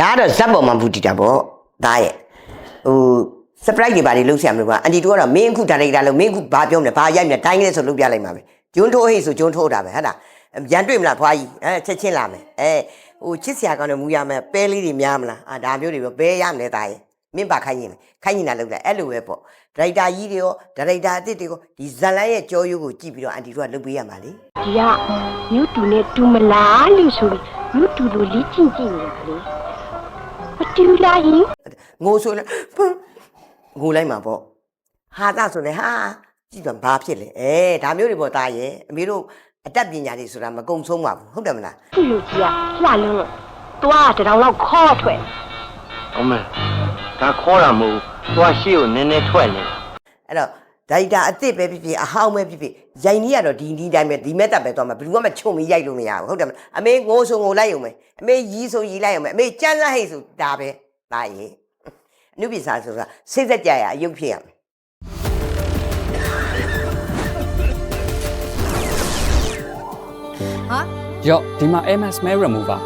ဒါကတော့ဇက်ပေါ်မှာဘူးတည်တာပေါ့ဒါရဲ့ဟို surprise တွေပါလေလုပ်ဆရာမလို့ပါအန်တီတို့ကတော့မင်းအခုဒါရိုက်တာလို့မင်းအခုဘာပြောမလဲဘာရိုက်မလဲတိုင်းကလေးဆိုလုပ်ပြလိုက်မှာပဲဂျွန်းထိုးဟိတ်ဆိုဂျွန်းထိုးတာပဲဟုတ်လားရန်တွေ့မလားဖွာကြီးအဲချက်ချင်းလာမယ်အဲဟိုချစ်ဆရာကောင်းတယ်မူရမယ်ပဲလေးတွေများမလားအာဒါမျိုးတွေပဲပဲရမယ်ဒါရဲ့မင်းပါခိုင်းရင်ခိုင်းရင်လာလုပ်လိုက်အဲ့လိုပဲပေါ့ဒါရိုက်တာကြီးတွေရောဒါရိုက်တာအစ်စ်တွေရောဒီဇလန်ရဲ့ကြောရိုးကိုကြည့်ပြီးတော့အန်တီတို့ကလုပ်ပေးရမှာလေဒီကမြို့တူနဲ့တူမလားလို့ဆိုပြီးမြို့တူလိုလေးချင်းကြည့်နေတာလေ မတူလားယင်ငိုဆိုလဲဖန်းငိုလိုက်မှာပေါ့ဟာသဆိုလဲဟာကြည့်တော့ဘာဖြစ်လဲအဲဒါမျိုးတွေပေါ့သားရဲ့အမေတို့အတတ်ပညာတွေဆိုတာမကုံဆုံးပါဘူးဟုတ်တယ်မလားသူ့လူကြီးကလှလုံးတော့သွားတတောင်လောက်ခေါ်ထွက်အမေဒါခေါ်တာမဟုတ်ဘူးသွားရှေ့ကိုနည်းနည်းထွက်နေအဲ့တော့ ဒါရိုက်တာအစ်စ်ပဲဖြစ်ဖြစ်အဟောင်းပဲဖြစ်ဖြစ်ရိုင်ကြီးကတော့ဒီဒီတိုင်းပဲဒီမဲ့တပ်ပဲသွားမှာဘယ်သူမှချုံပြီးရိုက်လို့မရဘူးဟုတ်တယ်မလားအမေငိုဆိုငိုလိုက်ရုံပဲအမေရီးဆိုရီးလိုက်ရုံပဲအမေကြမ်းလက်ဟိတ်ဆိုဒါပဲဒါရဲ့အနုပ္ပစာဆိုတာစိတ်သက်ကြရအယုတ်ဖြစ်ရမယ်ရော့ဒီမှာ MS smell remover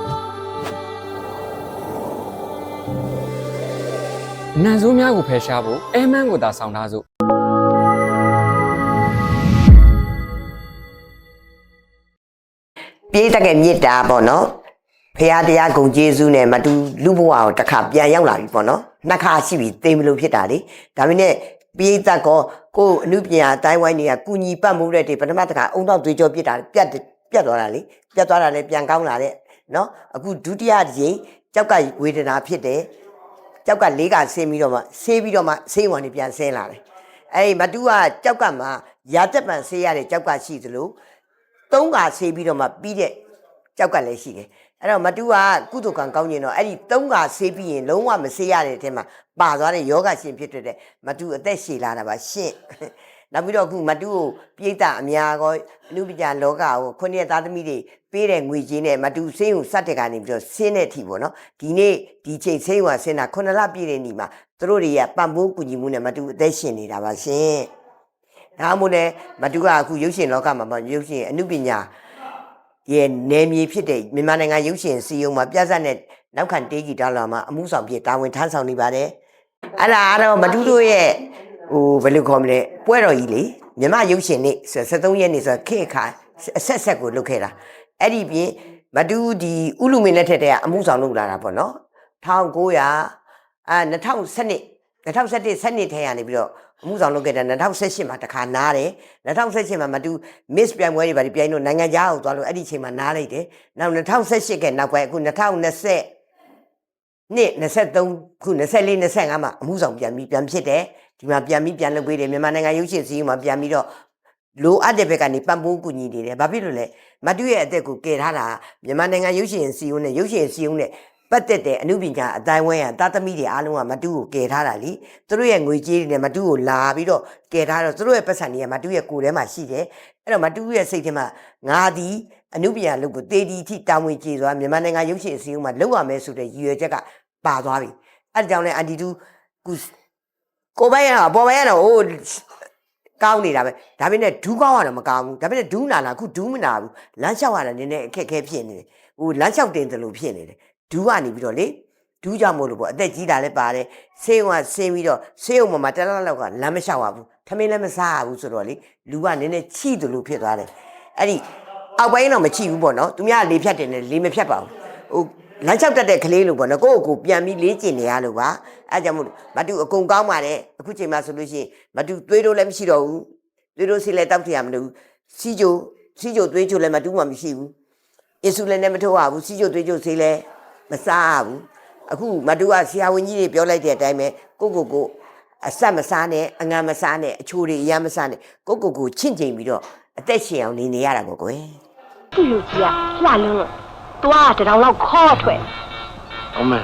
နန်ဆိုးများကိုဖယ်ရှားဖို့အဲမန်းကိုသာဆောင်ထားစို့ ပြေးတက်ကဲမြစ်တာပေါ့နော်ဖရာတရားဂုံကျေးဇူးနဲ့မတူလူဘဝကိုတစ်ခါပြန်ရောက်လာပြီပေါ့နော်နှစ်ခါရှိပြီသိမလို့ဖြစ်တာလေဒါပေမဲ့ပြေးတက်ကောကိုယ်အမှုပညာအတိုင်းဝိုင်းတွေကကုညီပတ်မှုတဲ့တွေပထမတစ်ခါအုံတော့သွေးကြောပြစ်တာပြတ်ပြတ်သွားတာလေပြတ်သွားတာလည်းပြန်ကောင်းလာတဲ့နော်အခုဒုတိယတစ်ကြိမ်ကြောက်ကဝေဒနာဖြစ်တယ်ကြောက်ကလေးကဆင်းပြီးတော့မှဆေးပြီးတော့မှဆေးဝန်တွေပြန်ဆင်းလာတယ်အဲ့ဒီမတူကကြောက်ကမှရာသက်ပံဆေးရတဲ့ကြောက်ကရှိသလို သုံးခါဆေးပြီးတော့မှပြီးတဲ့ကြောက်ကလည်းရှိတယ်အဲ့တော့မတူကကုသကံကောင်းကျင်တော့အဲ့ဒီသုံးခါဆေးပြီးရင်လုံးဝမဆေးရတဲ့အထက်မှာပါသွားတဲ့ယောဂရှင်ဖြစ်တဲ့မတူအသက်ရှည်လာတာပါရှင့်နောက်ပြီးတော့အခုမတူကိုပြေးတာအများကောအနုပညာလောကကိုခုနှစ်သားသမီးတွေပေးတဲ့ငွေကြေးနဲ့မတူဆေးုံစတဲ့ကနေပြီးတော့ဆင်းတဲ့အထိပေါ့နော်ဒီနေ့ဒီချိန်ဆေးုံကဆင်းတာခုနှစ်လပြည့်တဲ့နေ့မှာသူတို့တွေကပံ့ပိုးကူညီမှုနဲ့မတူအသက်ရှင်နေတာပါရှင် ဒါမှမဟုတ်လည်းမတူကအခုရုပ်ရှင်လောကမှာမရုပ်ရှင်အမှုပညာရဲ့နယ်မြေဖြစ်တဲ့မြန်မာနိုင်ငံရုပ်ရှင်စီယုံမှာပြဿနာနဲ့နောက်ခံတေးဂီတလာမှာအမှုဆောင်ဖြစ်တာဝန်ထမ်းဆောင်နေပါတယ်အဲ့ဒါကတော့မတူတို့ရဲ့ဟိုဘယ်လိုခေါ်မလဲပွဲတော်ကြီးလေမြန်မာရုပ်ရှင်နေ့ဆို73ရက်နေ့ဆိုခေတ်အခါအဆက်ဆက်ကိုလုပ်ခဲ့တာအဲ့ဒီပြင်မတူဒီဥလူမင်းလက်ထက်တည်းကအမှုဆောင်လုပ်လာတာပေါ့နော်1900အာ2012 2017စနစ်ထဲကနေပြီးတော့ အမှုဆောင်လုပ်ခဲ့တာ2018မှာတစ်ခါနားတယ်2018မှာမတူ miss ပြိုင်ပွဲတွေပါပြိုင်လို့နိုင်ငံခြားကိုသွားလို့အဲ့ဒီအချိန်မှာနားလိုက်တယ်နောက်2018ကနောက်ပိုင်းအခု2020နှစ်23ခု24 25မှာအမှုဆောင်ပြန်ပြီးပြန်ဖြစ်တယ်ဒီမှာပြန်ပြီးပြန်လုပ်ပေးတယ်မြန်မာနိုင်ငံရုပ်ရှင်စီးမှာပြန်ပြီးတော့လိုအပ်တဲ့ဘက်ကနေပံ့ပိုးကူညီနေတယ်ဘာဖြစ်လို့လဲမတူရဲ့အသက်ကိုကယ်ထားတာမြန်မာနိုင်ငံရုပ်ရှင်စီးုံနဲ့ရုပ်ရှင်စီးုံနဲ့ ပတ်သက်တဲ့အမှုပညာအတိုင်းဝဲရတာသမီတွေအားလုံးကမတူကိုကယ်ထားတာလीသူတို့ရဲ့ငွေကြေးတွေနဲ့မတူကိုလာပြီးတော့ကယ်ထားတော့သူတို့ရဲ့ပတ်စံတွေကမတူရဲ့ကိုယ်ထဲမှာရှိတယ်အဲ့တော့မတူရဲ့စိတ်ထဲမှာငါဒီအမှုပညာလုပ်ကိုတေဒီအထိတာဝန်ကျေစွာမြန်မာနိုင်ငံရုပ်ရှင်အစည်းအဝေးမှာလုပ်ရမယ်ဆိုတဲ့ရည်ရွယ်ချက်ကပါသွားပြီအဲ့ဒါကြောင့်လဲအန်တီတူကုကိုယ်ပိုင်ရတော့ပေါ်ပိုင်ရတော့ဟိုကောင်းနေတာပဲဒါပေမဲ့ဒူးကောင်းရတော့မကောင်းဘူးဒါပေမဲ့ဒူးနာလာအခုဒူးမနာဘူးလမ်းလျှောက်ရတာနည်းနည်းအခက်အခဲဖြစ်နေတယ်ဟိုလမ်းလျှောက်တင်တယ်လို့ဖြစ်နေတယ် ဒူးကနေပြီးတော့လေဒူးကြောင့်မို့လို့ပေါ့အသက်ကြီးတာလည်းပါတယ်ဆေးုံကဆင်းပြီးတော့ဆေးုံမှာမှာတက်လောက်လောက်ကလမ်းမလျှောက်ရဘူးထမင်းလည်းမစားရဘူးဆိုတော့လေလူကနည်းနည်းချိတယ်လို့ဖြစ်သွားတယ်အဲ့ဒီအောက်ပိုင်းတော့မချိဘူးပေါ့နော်သူများလေဖြတ်တယ်နဲ့လေမဖြတ်ပါဘူးဟိုလမ်းလျှောက်တတ်တဲ့ကလေးလို့ပေါ့နော်ကိုယ့်ကိုယ်ကိုပြန်ပြီးလေ့ကျင့်နေရလို့ပါအဲ့ကြောင့်မို့လို့မတူအကုန်ကောင်းပါတယ်အခုချိန်မှာဆိုလို့ရှိရင်မတူသွေးတို့လည်းမရှိတော့ဘူးသွေးတို့ဆီလည်းတောက်ထရမလို့စီဂျိုစီဂျိုသွေးချိုလည်းမတူမှမရှိဘူးအင်ဆူလင်နဲ့မထိုးရဘူးစီးကျုပ်သွေးကျုပ်ဆေးလဲ မစားရဘူးအခုမတူကဆရာဝန်ကြီးတွေပြောလိုက်တဲ့အတိုင်းပဲကိုကိုကိုအဆက်မစားနဲ့အငံမစားနဲ့အချိုတွေအရမ်းမစားနဲ့ကိုကိုကိုချင့်ချိန်ပြီးတော့အသက်ရှင်အောင်နေနေရတာပေါ့ကွယ်သူ့လူကြီးကလှလုံးတော့သွားတတောင်လောက်ခေါ်ထွက်အမေ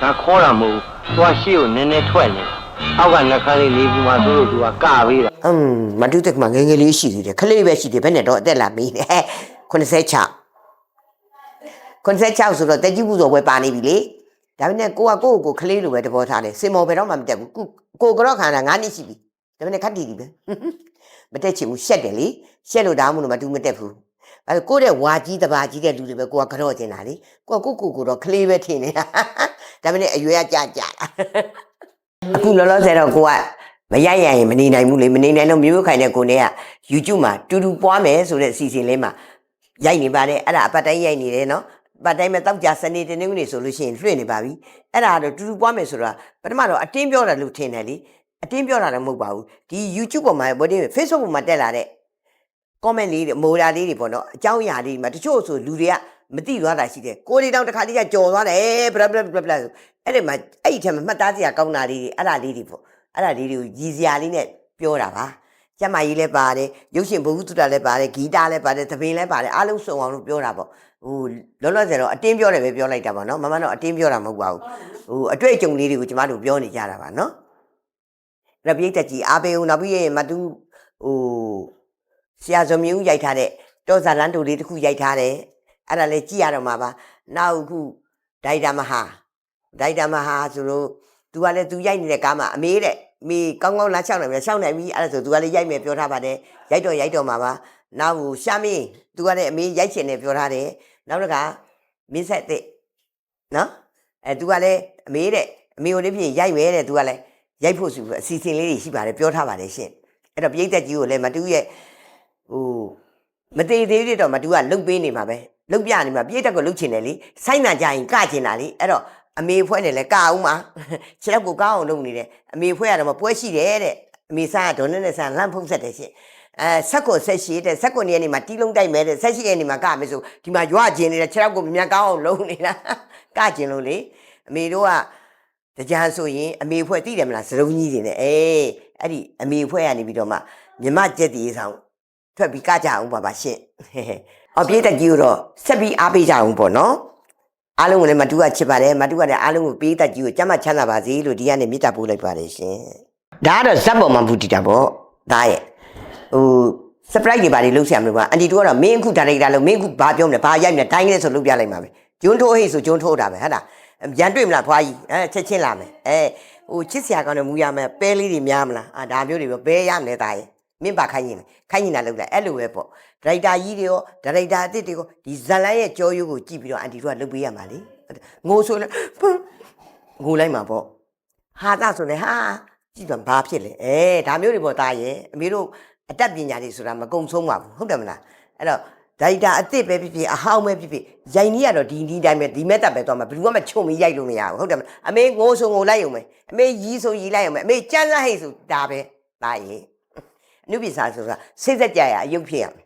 ဒါခေါ်တာမဟုတ်ဘူးသွားရှေ့ကိုနည်းနည်းထွက်နေအောက်ကနှခမ်းလေးလေးဘူးမှဆိုလို့သူကကပေးတာအမ်မတူတက်ကမှငယ်ငယ်လေးရှိသေးတယ်ခလေးပဲရှိသေးဘယ်နဲ့တော့အသက်လာမေးတယ်86 86ဆိုတော့တက်ကြီးမှုဆိုပွဲပါနေပြီလေဒါပေမဲ့ကိုကကိုယ့်ကိုယ်ခလေးလိုပဲတဘောထားတယ်စင်မော်ဘယ်တော့မှမတက်ဘူးကိုကိုကတော့ခန္ဓာ9နှစ်ရှိပြီဒါပေမဲ့ခက်တီတီပဲမတက်ချင်ဘူးရှက်တယ်လေရှက်လို့ဒါမှမဟုတ်မတူမတက်ဘူးအဲကိုယ့်တဲ့ဝါကြီးတဘာကြီးတဲ့လူတွေပဲကိုကကြော့ကျင်တာလေကိုကကိုကိုကိုတော့ကလေးပဲထင်နေတာဒါပေမဲ့အရွယ်ကကြာကြာတာအခုလောလောဆယ်တော့ကိုကမရိုက်ရရင်မနေနိုင်ဘူးလေမနေနိုင်တော့မျိုးခိုင်တဲ့ကိုနေက YouTube မှာတူတူပွားမယ်ဆိုတဲ့အစီအစဉ်လေးမှာရိုက်နေပါတယ်အဲ့ဒါအပတ်တိုင်းရိုက်နေတယ်နော်အ ပတ်တိုင်းမှာတောက်ကြစနေတနင်္ဂနွေဆိုလို့ရှိရင်လွှင့်နေပါပြီအဲ့ဒါတော့တူတူပွားမယ်ဆိုတာပထမတော့အတင်းပြောတာလို့ထင်တယ်လေအတင်းပြောတာလည်းမဟုတ်ပါဘူးဒီ YouTube ပေါ်မှာဗောဒီ Facebook ပေါ်မှာတက်လာတဲ့ comment လေးတွေမိုးရာလေးတွေပေါ့နော်အကြောင်းအရာလေးတွေမှာတချို့ဆိုလူတွေကမသိသွားတာရှိတယ်ကိုယ်တွေတောင်တစ်ခါတည်းကကြော်သွားတယ်ဘလဘလဘလဘလဆိုအဲ့ဒီမှာအဲ့ဒီထဲမှာမှတ်သားစရာကောင်းတာလေးတွေအဲ့ဒါလေးတွေပေါ့အဲ့ဒါလေးတွေကိုရည်စရာလေးနဲ့ပြောတာပါကျမကြီးလည်းပါတယ်ရုပ်ရှင်ဘုဟုတုတလည်းပါတယ်ဂီတလည်းပါတယ်သပင်လည်းပါတယ်အားလုံးစုံအောင်လို့ပြောတာပေါ့ ဟိုလောလောဆယ်တော့အတင်းပြောတယ်ပဲပြောလိုက်တာပေါ့နော်မမတော့အတင်းပြောတာမဟုတ်ပါဘူးဟိုအတွေ့အကြုံလေးတွေကိုကျမတို့ပြောနေကြတာပါနော်အဲ့ဒါပြိတ္တကြီးအားပေးဦးနောက်ပြီးရင်မတူဟို ဆရာဇော်မြင့်ဦးရိုက်ထားတဲ့တောဇာလန်တူလေးတစ်ခုရိုက်ထားတယ်အဲ့ဒါလည်းကြည့်ရတော့မှာပါနောက်အခုဒိုက်တာမဟာဒိုက်တာမဟာဆိုလို့ तू ကလည်း तू ရိုက်နေတဲ့ကားမှာအမေတဲ့မေကောင်းကောင်းလမ်းလျှောက်နိုင်ပြီလျှောက်နိုင်ပြီအဲ့ဒါဆို तू ကလည်းရိုက်မယ်ပြောထားပါတယ်ရိုက်တော့ရိုက်တော့မှာပါနောက်ဟိုရှာမင်း तू ကလည်းအမေရိုက်ချင်တယ်ပြောထားတယ် နောက်တစ်ခါမင်းဆက်တဲ့နော်အဲ तू ကလည်းအမေတဲ့အမေကိုလည်းပြင်ရိုက်မယ်တဲ့ तू ကလည်းရိုက်ဖို့ဆိုပြီးအစီအစဉ်လေးတွေရှိပါတယ်ပြောထားပါတယ်ရှင်အဲ့တော့ပြိသက်ကြီးကိုလည်းမတူရဲ့ဟိုမသေးသေးသေးတော့မတူကလုတ်ပေးနေမှာပဲလုတ်ပြနေမှာပြည့်တက်ကိုလုတ်ချင်တယ်လေဆိုင်းနာကြရင်ကချင်တာလေအဲ့တော့အမေဖွဲ့နေလဲကအောင်မှာခြေတော့ကိုကောင်းအောင်လုပ်နေတယ်အမေဖွဲ့ရတော့မပွဲရှိတယ်တဲ့အမေစားကဒေါ်နဲ့နဲ့ဆန်လန့်ဖုတ်ဆက်တယ်ရှင် အဲဆက်ကိုဆက်ရှိတဲ့ဆက်ကိုနေနေမှာတီးလုံးတိုက်မဲတဲ့ဆက်ရှိရဲ့နေမှာကမယ်ဆိုဒီမှာရွာကျင်နေတဲ့ခြေတော့ကိုမြန်ကောင်းအောင်လုပ်နေတာကကျင်လို့လေအမေတို့ကတကြံဆိုရင်အမေဖွဲ့သိတယ်မလားစရုံကြီးတွေနဲ့အေးအဲ့ဒီအမေဖွဲ့ရနေပြီးတော့မှမြမကျက်တီဆောင်ထွက်ပြီးကကြအောင်ပါပါရှင့်ဟဲ့ဟဲ့အပြည့်တက်ကြီးကိုတော့ဆက်ပြီးအားပေးကြအောင်ပေါ့နော်အားလုံးကိုလည်းမတူကချစ်ပါတယ်မတူကလည်းအားလုံးကိုပေးတက်ကြီးကိုကြမ်းမှချမ်းသာပါစေလို့ဒီကနေ့မေတ္တာပို့လိုက်ပါတယ်ရှင်ဒါကတော့ဇက်ပေါ်မှာဘူးတည်တာပေါ့ဒါရဲ့ ဟို surprise တွေပါလေလုပ်ဆရာမလို့ပါအန်တီတို့ကတော့မင်းအခုဒါရိုက်တာလို့မင်းအခုဘာပြောမလဲဘာရိုက်မလဲတိုင်းကလေးဆိုလုပ်ပြလိုက်ပါမယ်ဂျွန်းထိုးဟိတ်ဆိုဂျွန်းထိုးတာပဲဟုတ်လားရန်တွေ့မလားဖွာကြီးအဲချက်ချင်းလာမယ်အဲဟိုချစ်ဆရာကောင်းတယ်မူရမယ်ပဲလေးတွေများမလားအာဒါမျိုးတွေပဲဘဲရမယ်ဒါရဲ့မင်းပါခိုင်းရင်လေခိုင်းရင်လာလောက်လိုက်အဲ့လိုပဲပေါ့ဒရိုက်တာကြီးတွေရောဒရိုက်တာအစ်စ်တွေရောဒီဇလန်ရဲ့ကြောရိုးကိုကြည့်ပြီးတော့အန်တီတို့ကလုပ်ပေးရမှာလေငိုဆိုလဲဖန်းငိုလိုက်မှာပေါ့ဟာသာဆိုလဲဟာကြည့်တော့ဘာဖြစ်လဲအဲဒါမျိုးတွေပေါ့သားရဲ့အမေတို့ အတတ်ပညာတွေဆိုတာမကုံဆုံးပါဘူးဟုတ်တယ်မလားအဲ့တော့ဒရိုက်တာအစ်စ်ပဲဖြစ်ဖြစ်အဟောင်းပဲဖြစ်ဖြစ်ရိုင်ကြီးကတော့ဒီဒီတိုင်းပဲဒီမဲ့တပ်ပဲသွားမှာဘယ်သူမှမချုံပြီးရိုက်လို့မရဘူးဟုတ်တယ်မလားအမေငိုဆိုငိုလိုက်ရုံပဲအမေရီးဆိုရီးလိုက်ရုံပဲအမေကြမ်းစားဟိတ်ဆိုဒါပဲသားရဲ့အနုပ္ပစာဆိုတာစိတ်သက်ကြရအယုတ်ဖြစ်ရမယ်